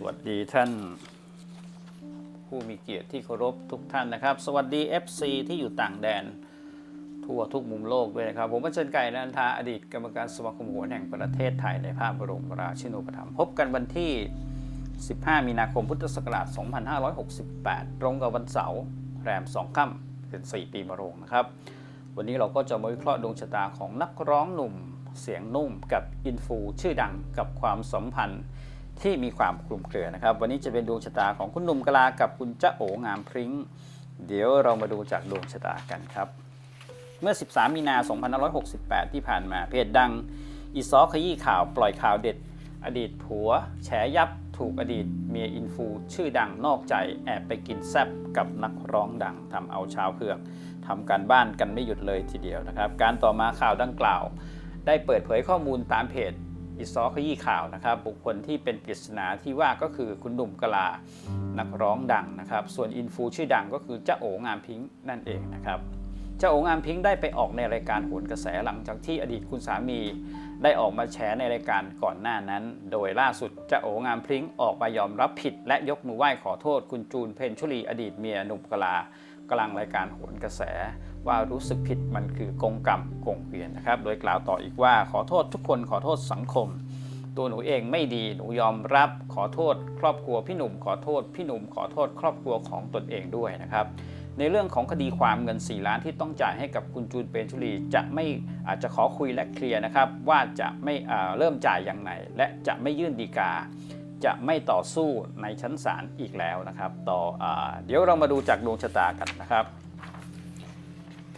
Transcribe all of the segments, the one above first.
สวัสดีท่าน ผู้มีเกียรติที่เคารพทุกท่านนะครับ สวัสดี FC ที่อยู่ต่างแดน ทั่วทุกมุมโลกด้วยนะครับ ผมเป็นเชนไก่นันทาอดีตกรรมการสมาคมหัวแห่งประเทศไทยในภาพบรมราชินูปถัมภ์พบกันวันที่ 15 มีนาคมพุทธศักราช 2568 ตรงกับวันเสาร์แรม 2 ค่ำเป็น 4 ปีมะโรงนะครับ วันนี้เราก็จะมาวิเคราะห์ดวงชะตาของนักร้องหนุ่มเสียงนุ่มกับอินฟูชื่อดังกับความสัมพันธ์ ที่มีความคลุมเครือนะครับ วันนี้จะเป็นดวงชะตาของคุณหนุ่มกลากับคุณจ๊ะโองามพริ้ง เดี๋ยวเรามาดูจากดวงชะตากันครับ เมื่อ 13 มีนา 2568 ที่ผ่านมาเพจดัง อีซอขยี้ข่าวปล่อยข่าวเด็ด อดีตผัว แฉยับถูกอดีตเมียอินฟูชื่อดังนอกใจแอบไปกินแซบกับนักร้องดังทำเอาชาวเพือกทำการบ้านกันไม่หยุดเลยทีเดียวนะครับ การต่อมาข่าวดังกล่าว ได้เปิดเผยข้อมูลตามเพจ อีซอขยี้ข่าวนะครับ บุคคลที่เป็นปริศนาที่ว่าก็คือคุณหนุ่มกลานักร้องดังนะครับ ส่วนอินฟูชื่อดังก็คือเจ้าโองามพิงค์นั่นเองนะครับ เจ้าโองามพิงค์ได้ไปออกในรายการโหนกระแสหลังจากที่อดีตคุณสามีได้ออกมาแฉในรายการก่อนหน้านั้น โดยล่าสุดจ้าโองามพริ้งออกมายอมรับผิด และยกมือไหว้ขอโทษคุณจูนเพนชุลีอดีตเมียหนุ่มกลากลางรายการโหนกระแส ว่ารู้สึกผิดมันคือกงกรรมกงเวียนนะครับ โดยกล่าวต่ออีกว่าขอโทษทุกคนขอโทษสังคม ตัวหนูเองไม่ดีหนูยอมรับขอโทษ ครอบครัวพี่หนุ่มขอโทษ พี่หนุ่มขอโทษ ครอบครัวของตนเองด้วยนะครับ ในเรื่องของคดีความเงิน 4 ล้านที่ต้องจ่ายให้กับคุณจูนเปรมชุลีจะไม่อาจจะขอคุยและเคลียร์นะครับ ว่าจะไม่เริ่มจ่ายอย่างไรและจะไม่ยื่นดีกา จะไม่ต่อสู้ในชั้นศาลอีกแล้วนะครับ ต่ออเดี๋ยวเรามาดูจากดวงชะตากันนะครับ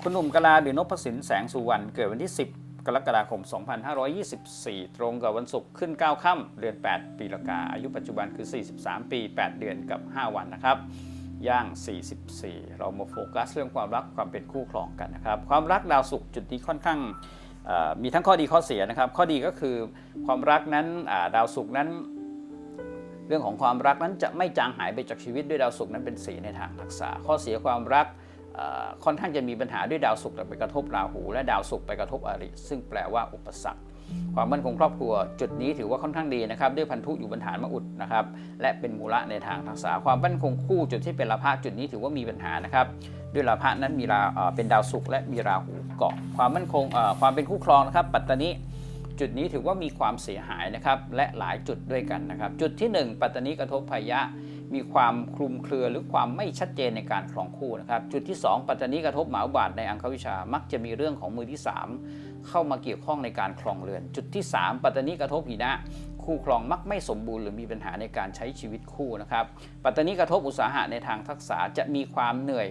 คุณหนุ่มกลาหรือนพสินแสงสุวรรณเกิดวันที่ 10 กรกฎาคม 2524 ตรงกับวันศุกร์ขึ้น 9 ค่ำเดือน 8 ปีละกาอายุปัจจุบันคือ 43 ปี 8 เดือนกับ 5 วันนะครับ ย่าง 44 เรามาโฟกัสเรื่องความรักความเป็นคู่ครองกันนะครับ ความรักดาวศุกร์จุดนี้ค่อนข้างมีทั้งข้อดีข้อเสียนะครับ ข้อดีก็คือความรักนั้นาดาวศุกร์นั้น เรื่องของความรักนั้นจะไม่จางหายไปจากชีวิตด้วยดาวศุกร์นั้นเป็นสีในทางรักษาข้อเสียความรักค่อนข้างจะมีปัญหาด้วยดาวศุกร์ไปกระทบราหู และดาวศุกร์ไปกระทบอริซึ่งแปลว่าอุปสรรค ความมั่นคงครอบครัว จุดนี้ถือว่าค่อนข้างดีนะครับด้วยพันธุอยู่บนฐานมะอุดนะครับและเป็นมูละในทางรักษาความมั่นคงคู่จุดที่เป็นลาภะจุดนี้ถือว่ามีปัญหานะครับด้วยลาภะนั้นมีราเป็นดาวศุกร์และมีราหูเกาะความมั่นคงความเป็นคู่ครองนะครับ ปัตตานีจุดนี้ถือว่ามีความเสียหายนะครับและหลายจุดด้วยกันนะครับ จุดที่ 1 ปัตตานีกระทบพยะ มีความคลุมเครือหรือความไม่ชัดเจนในการครองคู่นะครับ จุดที่ 2 ปัตตานีกระทบหมาบาทในอังควิชามักจะมีเรื่องของมือที่ 3 เข้ามาเกี่ยวข้องในการครองเรือน จุดที่ 3 ปัตตานีกระทบหินะคู่ครองมักไม่สมบูรณ์หรือมีปัญหาในการใช้ชีวิตคู่นะครับ ปัตตานีกระทบอุตสาหะในทางทักษะจะมีความเหนื่อย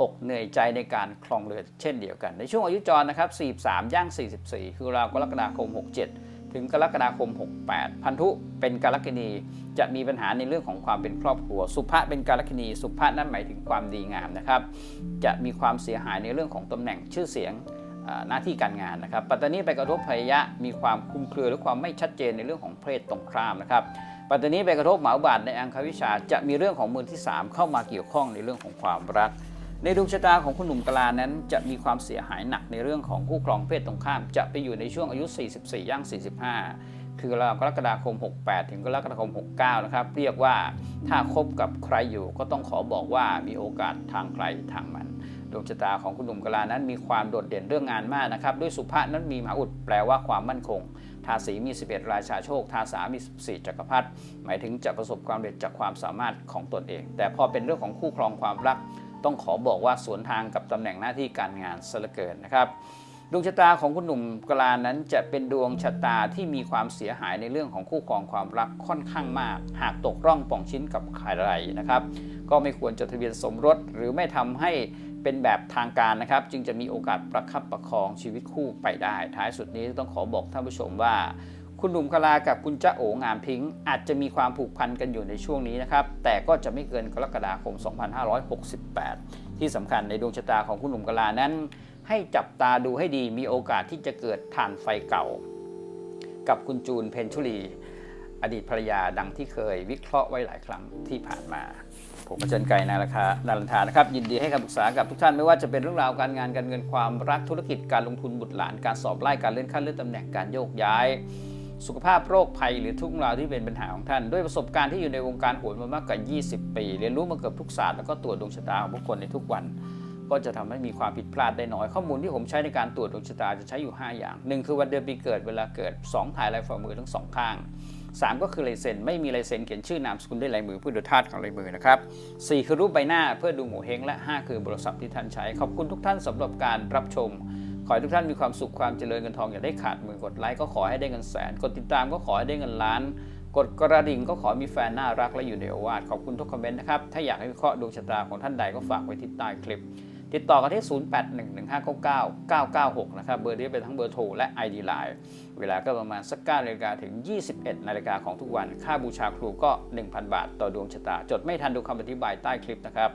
อกเหนื่อยใจในการคลองเรือนเช่นเดียวกัน ในช่วงอายุจรนะครับ 43 ย่าง 44 คือราวกรกฎาคม 67 ถึงกรกฎาคม 68 พันธุเป็นกรกินีจะมีปัญหาในเรื่องของความเป็นครอบครัว สุภะเป็นกรกินีสุภะนั่นหมายถึงความดีงามนะครับ จะมีความเสียหายในเรื่องของตำแหน่งชื่อเสียง หน้าที่การงานนะครับ ปัตตานีไปกระทบพยะมีความคลุมเครือหรือความไม่ชัดเจนในเรื่องของเพศตรงข้ามนะครับ ปัตตานีไปกระทบหมาบาทในอังควิชาจะมีเรื่องของมือที่ 3 เข้ามาเกี่ยวข้องในเรื่องของความรัก ในดวงชะตาของคุณหนุ่มกลานั้น จะมีความเสียหายหนักในเรื่องของคู่ครองเพศตรงข้าม จะไปอยู่ในช่วงอายุ 44 ย่าง 45 คือราวกรกฎาคม 68 ถึงกรกฎาคม 69 นะครับ เรียกว่าถ้าคบกับใครอยู่ก็ต้องขอบอกว่ามีโอกาสทางใครทางมัน ดวงชะตาของคุณหนุ่มกลานั้นมีความโดดเด่นเรื่องงานมากนะครับด้วยสุภาพนั้นมีมหาอุดแปลว่าความมั่นคงทาสีมี 11 ราชาโชค ทาสามี 14 จักรพรรดิหมายถึงจะประสบความสำเร็จจากความสามารถของตนเอง แต่พอเป็นเรื่องของคู่ครองความรัก ต้องขอบอกว่าสวนทางกับตำแหน่งหน้าที่การงานซะเหลือเกินนะครับ ดวงชะตาของคุณหนุ่มกลานั้นจะเป็นดวงชะตาที่มีความเสียหายในเรื่องของคู่ครองความรักค่อนข้างมาก หากตกร่องป่องชิ้นกับใครนะครับ ก็ไม่ควรจดทะเบียนสมรสหรือไม่ทำให้เป็นแบบทางการนะครับ จึงจะมีโอกาสประคับประคองชีวิตคู่ไปได้ ท้ายสุดนี้ต้องขอบอกท่านผู้ชมว่าคุณหนุ่มกลากับคุณจ้าโองามพิงค์อาจจะมีความผูกพันกันอยู่ในช่วงนี้นะครับ แต่ก็จะไม่เกินกรกฎาคม 2568 ที่สำคัญในดวงชะตาของคุณหนุ่มกลานั้น ให้จับตาดูให้ดีมีโอกาสที่จะเกิดถ่านไฟเก่า กับคุณจูนเพนชุลี อดีตภรรยาดังที่เคยวิเคราะห์ไว้หลายครั้งที่ผ่านมา ผมอาจารย์ไก่นาราคานารันทานะครับ ยินดีให้คำปรึกษากับทุกท่านไม่ว่าจะเป็นเรื่องราวการงานการเงินความรักธุรกิจการลงทุนบุตรหลานการสอบไล่การเลื่อนขั้นเลื่อนตำแหน่งการโยกย้ายสุขภาพโรคภัยหรือทุกเรื่องราวที่เป็นปัญหาของท่าน ด้วยประสบการณ์ที่อยู่ในวงการโหนมามากกว่า 20 ปี เรียนรู้มาเกือบทุกศาสตร์แล้วก็ตรวจดวงชะตาของผู้คนในทุกวัน ก็จะทำให้มีความผิดพลาดได้น้อย ข้อมูลที่ผมใช้ในการตรวจดวงชะตาจะใช้อยู่ 5 อย่าง 1 คือวันเดือนปีเกิดเวลาเกิด 2 ถ่ายลายฝ่ามือทั้งสองข้าง 3 ก็คือลายเซ็นไม่มีลายเซ็นเขียนชื่อนามสกุลด้วยลายมือเพื่อดูธาตุของลายมือนะครับ 4 คือรูปใบหน้าเพื่อดูหมูเฮงและ 5 คือโทรศัพท์ที่ท่านใช้ ขอบคุณทุกท่านสำหรับการรับชม ขอให้ทุกท่านมีความสุขความเจริญเงินทองอย่าได้ขาดมือกดไลค์ก็ขอให้ได้เงินแสน กดติดตามก็ขอให้ได้เงินล้านกดกระดิ่งก็ขอมีแฟนน่ารักและอยู่ในโอวาทขอบคุณทุกคอมเมนต์นะครับ ถ้าอยากให้วิเคราะห์ดวงชะตาของท่านใดก็ฝากไว้ที่ใต้คลิป ติดต่อกันที่ 0811599996 นะครับ เบอร์นี้เป็นทั้งเบอร์โทรและ ID Line เวลาก็ประมาณสัก9นาฬิกาถึง 21นาฬิกาของทุกวัน ค่าบูชาครูก็ 1,000 บาทต่อดวงชะตา จดไม่ทันดูคำอธิบายใต้คลิปนะครับ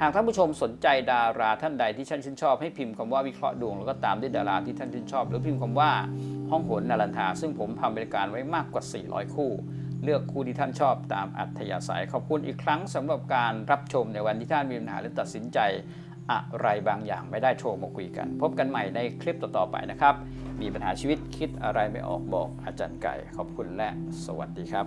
หากท่านผู้ชมสนใจดาราท่านใดที่ท่านชื่นชอบให้พิมพ์คำว่าวิเคราะห์ดวงแล้วก็ตามด้วยดาราที่ท่านชื่นชอบ หรือพิมพ์คำว่าห้องโหนนารันทาซึ่งผมทำบริการไว้มากกว่า 400 คู่เลือกคู่ที่ท่านชอบตามอัธยาศัย ขอบคุณอีกครั้งสำหรับการรับชมในวันที่ท่านมีปัญหาหรือตัดสินใจ อะไรบางอย่างไม่ได้โทรมาคุยกัน พบกันใหม่ในคลิปต่อๆไปนะครับ มีปัญหาชีวิตคิดอะไรไม่ออกบอกอาจารย์ไก่ ขอบคุณและสวัสดีครับ